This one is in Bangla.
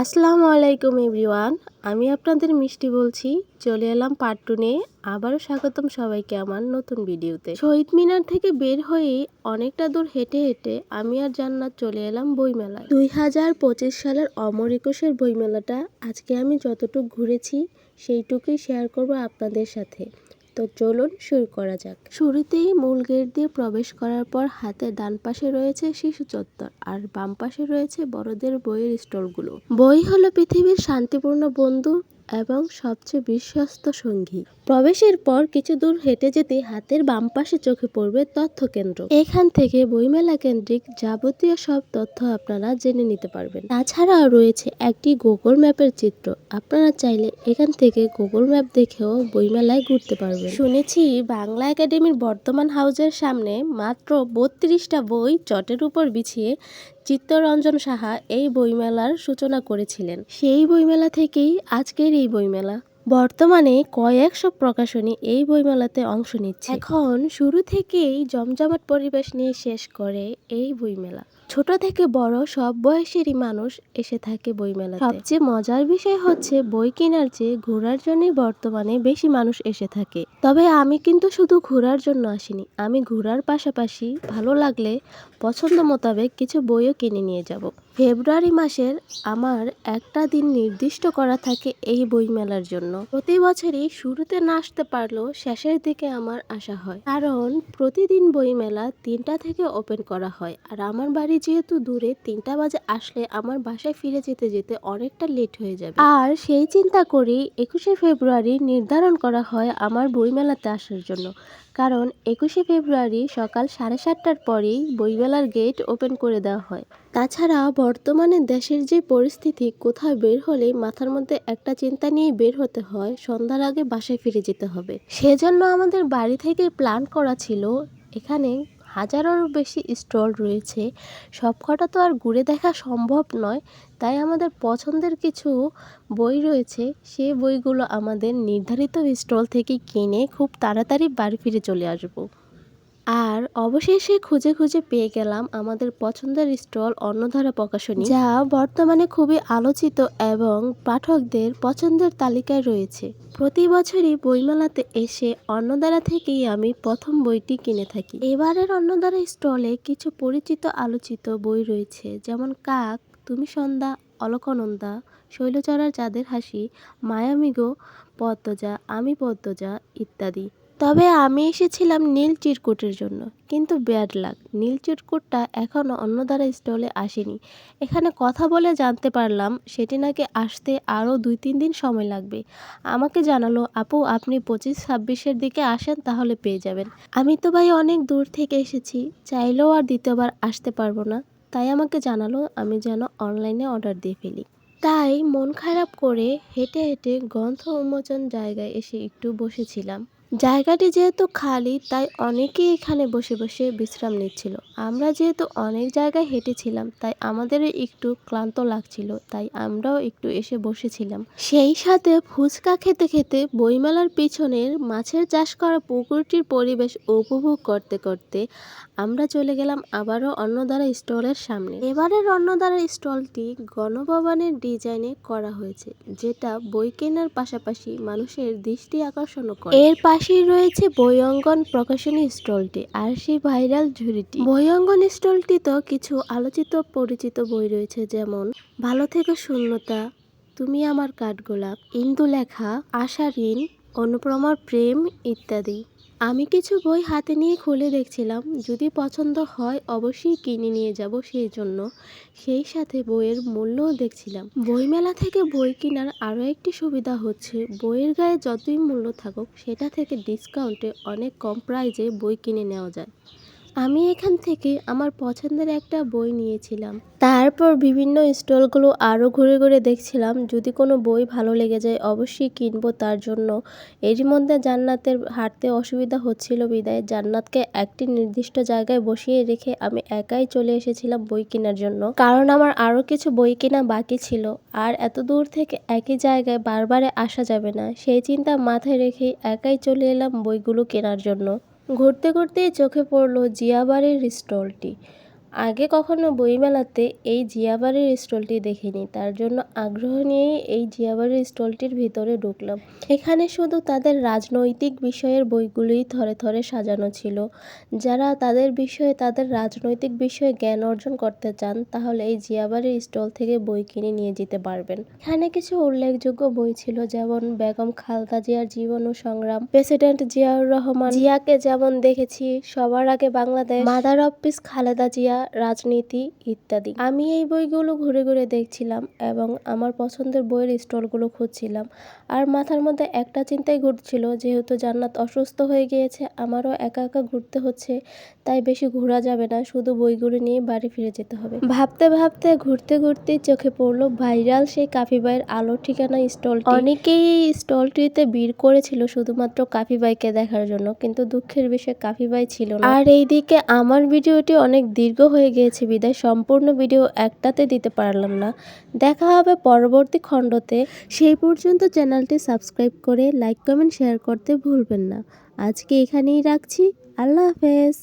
আসসালামু আলাইকুম এভরিওয়ান, আমি আপনাদের মিষ্টি বলছি, চলে এলাম পার্ট টু নিয়ে। আবারও স্বাগতম সবাইকে আমার নতুন ভিডিওতে। শহীদ মিনার থেকে বের হয়ে অনেকটা দূর হেঁটে হেঁটে আমি আর জান্নাত চলে এলাম বইমেলায়। দুই হাজার পঁচিশ সালের অমর একুশের বইমেলাটা আজকে আমি যতটুকু ঘুরেছি, সেইটুকুই শেয়ার করব আপনাদের সাথে। তো চলুন শুরু করা যাক। শুরুতেই মূল গেট দিয়ে প্রবেশ করার পর হাতে ডান পাশে রয়েছে শিশু চত্বর আর বাম পাশে রয়েছে বড়দের বইয়ের স্টলগুলো। বই হলো পৃথিবীর শান্তিপূর্ণ বন্ধু এবং সবচেয়ে বিশ্বস্ত সঙ্গী। প্রবেশের পর কিছু দূর হেঁটে যেতে হাতের বাম পাশে চোখে পড়বে তথ্য কেন্দ্র। এখান থেকে বইমেলা কেন্দ্রিক যাবতীয় সব তথ্য আপনারা জেনে নিতে পারবেন। তাছাড়াও রয়েছে একটি গুগল ম্যাপের চিত্র। আপনারা চাইলে এখান থেকে গুগল ম্যাপ দেখেও বইমেলায় ঘুরতে পারবেন। শুনেছি বাংলা একাডেমির বর্তমান হাউজের সামনে মাত্র বত্রিশটা বই চটের উপর বিছিয়ে চিত্তরঞ্জন সাহা এই বইমেলার সূচনা করেছিলেন। সেই বইমেলা থেকেই আজকের এই বইমেলা। বর্তমানে কয়েকশো প্রকাশনী এই বইমেলাতে অংশ নিচ্ছে। এখন শুরু থেকেই জমজমাট পরিবেশ নিয়ে শেষ করে এই বইমেলা। ছোট থেকে বড় সব বয়সেরই মানুষ এসে থাকে বইমেলা সবচেয়ে মজার বিষয় হচ্ছে বই কেনার চেয়ে ঘোরার জন্যই বর্তমানে বেশি মানুষ এসে থাকে। তবে আমি কিন্তু শুধু ঘোরার জন্য আসিনি আমি ঘোরার পাশাপাশি ভালো লাগলে পছন্দ মোতাবেক কিছু বইও কিনে নিয়ে যাব। ফেব্রুয়ারি মাসের আমার একটা দিন নির্দিষ্ট করা থাকে এই বইমেলার জন্য। প্রতি বছরই শুরুতে না আসতে পারলেও শেষের দিকে আমার আসা হয়। কারণ প্রতিদিন বইমেলা তিনটা থেকে ওপেন করা হয়। আর আমার বাড়ি যেহেতু দূরে, তিনটা বাজে আসলে আমার বাসায় ফিরে যেতে যেতে অনেকটা লেট হয়ে যাবে। আর সেই চিন্তা করেই একুশে ফেব্রুয়ারি নির্ধারণ করা হয় আমার বইমেলাতে আসার জন্য। কারণ একুশে ফেব্রুয়ারি সকাল সাড়ে সাতটার পরেই বইমেলার গেট ওপেন করে দেওয়া হয়। তাছাড়া বর্তমানে দেশের যে পরিস্থিতি, কোথাও বের হলে মাথার মধ্যে একটা চিন্তা নিয়ে বের হতে হয়, সন্ধ্যার আগে বাসায় ফিরে যেতে হবে। সেজন্য আমাদের বাড়ি থেকে প্ল্যান করা ছিল, এখানে হাজারোরও বেশি স্টল রয়েছে। সবকটা তো আর ঘুরে দেখা সম্ভব নয় তাই আমাদের পছন্দের কিছু বই রয়েছে সেই বইগুলো আমাদের নির্ধারিত স্টল থেকে কিনে খুব তাড়াতাড়ি বাড়ি ফিরে চলে আসব। আর অবশেষে খুঁজে খুঁজে পেয়ে গেলাম আমাদের পছন্দের স্টল অন্নধারা প্রকাশনী, যা বর্তমানে খুবই আলোচিত এবং পাঠকদের পছন্দের তালিকায় রয়েছে। প্রতি বছরই বইমেলাতে এসে অন্নধারা থেকেই আমি প্রথম বইটি কিনে থাকি। এবারের অন্নধারা স্টলে কিছু পরিচিত আলোচিত বই রয়েছে, যেমন কাক তুমি সন্ধ্যা, অলকনন্দা, শৈলচরার চাঁদের হাসি মায়ামিগো পদ্মজা, আমি পদ্মজা ইত্যাদি। তবে আমি এসেছিলাম নীল চিরকুটের জন্য, কিন্তু ব্যাড লাক, নীল চিরকুটটা এখনও অন্য দ্বারা স্টলে আসেনি। এখানে কথা বলে জানতে পারলাম, সেটি নাকি আসতে আরও দুই তিন দিন সময় লাগবে। আমাকে জানালো, আপু, আপনি পঁচিশ ছাব্বিশের দিকে আসেন, তাহলে পেয়ে যাবেন। আমি তো ভাই অনেক দূর থেকে এসেছি, চাইলেও আর দ্বিতীয়বার আসতে পারব না। তাই আমাকে জানালো আমি যেন অনলাইনে অর্ডার দিয়ে ফেলি। তাই মন খারাপ করে হেঁটে হেঁটে গ্রন্থ উন্মোচন জায়গায় এসে একটু বসেছিলাম। জায়গাটি যেহেতু খালি, তাই অনেকেই এখানে বসে বসে বিশ্রাম নিচ্ছিল। আমরা যেহেতু অনেক জায়গায় হেঁটেছিলাম, তাই আমাদেরও একটু ক্লান্ত লাগছিল, তাই আমরাও একটু এসে বসেছিলাম। সেই সাথে ফুচকা খেতে খেতে বইমেলার পিছনের মাছের চাষ করা পুকুরটির পরিবেশ উপভোগ করতে করতে আমরা চলে গেলাম আবারও অন্নদারা স্টলের সামনে। এবারের অন্নদারা স্টলটি গণভবনের ডিজাইনে করা হয়েছে, যেটা বই কেনার পাশাপাশি মানুষের দৃষ্টি আকর্ষণ করে। এর পাশেই রয়েছে বই অঙ্গন প্রকাশনী স্টলটি আর সেই ভাইরাল ঝুড়িটি। বই অঙ্গন স্টলটি তো কিছু আলোচিত পরিচিত বই রয়েছে, যেমন, ভালো থেকে শূন্যতা, তুমি আমার কাঠগোলাপ ইন্দু লেখা আশা ঋণ অনুপ্রমার প্রেম ইত্যাদি। আমি কিছু বই হাতে নিয়ে খুলে দেখছিলাম। যদি পছন্দ হয়, অবশ্যই কিনে নিয়ে যাব সেই জন্য। সেই সাথে বইয়ের মূল্যও দেখছিলাম। বইমেলা থেকে বই কেনার আরও একটি সুবিধা হচ্ছে, বইয়ের গায়ে যতই মূল্য থাকুক, সেটা থেকে ডিসকাউন্টে অনেক কম প্রাইজে বই কিনে নেওয়া যায়। আমি এখান থেকে আমার পছন্দের একটা বই নিয়েছিলাম। তারপর বিভিন্ন স্টলগুলো আরও ঘুরে ঘুরে দেখছিলাম। যদি কোনো বই ভালো লেগে যায়, অবশ্যই কিনবো তার জন্য। এরই মধ্যে জান্নাতের হাঁটতে অসুবিধা হচ্ছিল বিদায়। জান্নাতকে একটি নির্দিষ্ট জায়গায় বসিয়ে রেখে আমি একাই চলে এসেছিলাম বই কেনার জন্য। কারণ আমার আরও কিছু বই কেনা বাকি ছিল। আর এত দূর থেকে একই জায়গায় বারবারে আসা যাবে না। সেই চিন্তা মাথায় রেখে একাই চলে এলাম বইগুলো কেনার জন্য। ঘুরতে ঘুরতেই চোখে পড়ল জিয়াবাড়ির স্টলটি। আগে কখনো বইমেলাতে এই জিয়াবাড়ির স্টলটি দেখিনি। তার জন্য আগ্রহ নিয়েই এই জিয়াবাড়ির স্টলটির ভিতরে ঢুকলাম। এখানে শুধু তাদের রাজনৈতিক বিষয়ের বইগুলোই থরে থরে সাজানো ছিল। যারা তাদের বিষয়ে, তাদের রাজনৈতিক বিষয়ে জ্ঞান অর্জন করতে চান, তাহলে এই জিয়াবাড়ির স্টল থেকে বই কিনে নিয়ে যেতে পারবেন। এখানে কিছু উল্লেখযোগ্য বই ছিল, যেমন বেগম খালদা জিয়ার জীবন ও সংগ্রাম, প্রেসিডেন্ট জিয়াউর রহমান, জিয়াকে যেমন দেখেছি সবার আগে Bangladesh, mother of peace Khaleda Zia রাজনীতি ইত্যাদি। আমি এই বইগুলো ঘুরে ঘুরে দেখছিলাম এবং আমার পছন্দের বইয়ের স্টলগুলো খুঁজছিলাম। আর মাথার মধ্যে একটা চিন্তাই ঘুরছিল, যেহেতু জান্নাত অসুস্থ হয়ে গিয়েছে, আমারও একা একা ঘুরতে হচ্ছে, তাই বেশি ঘোরা যাবে না, শুধু বইগুলো নিয়ে বাড়ি ফিরে যেতে হবে। ভাবতে ভাবতে ঘুরতে ঘুরতে চোখে পড়ল ভাইরাল সেই কাফি বাইয়ের আলো ঠিকানা স্টল অনেকেই এই স্টলটিতে ভিড় করেছিল শুধুমাত্র কাফি বাইকে দেখার জন্য, কিন্তু দুঃখের বিষয় কাফি বাই ছিল না। আর এইদিকে আমার ভিডিওটি অনেক দীর্ঘ হয়ে গিয়েছে, বিদায়। সম্পূর্ণ ভিডিও একটাতে দিতে পারলাম না। দেখা হবে পরবর্তী খণ্ডতে। সেই পর্যন্ত চ্যানেলটি সাবস্ক্রাইব করে লাইক, কমেন্ট, শেয়ার করতে ভুলবেন না। আজকে এখানেই রাখছি। আল্লাহ হাফেজ।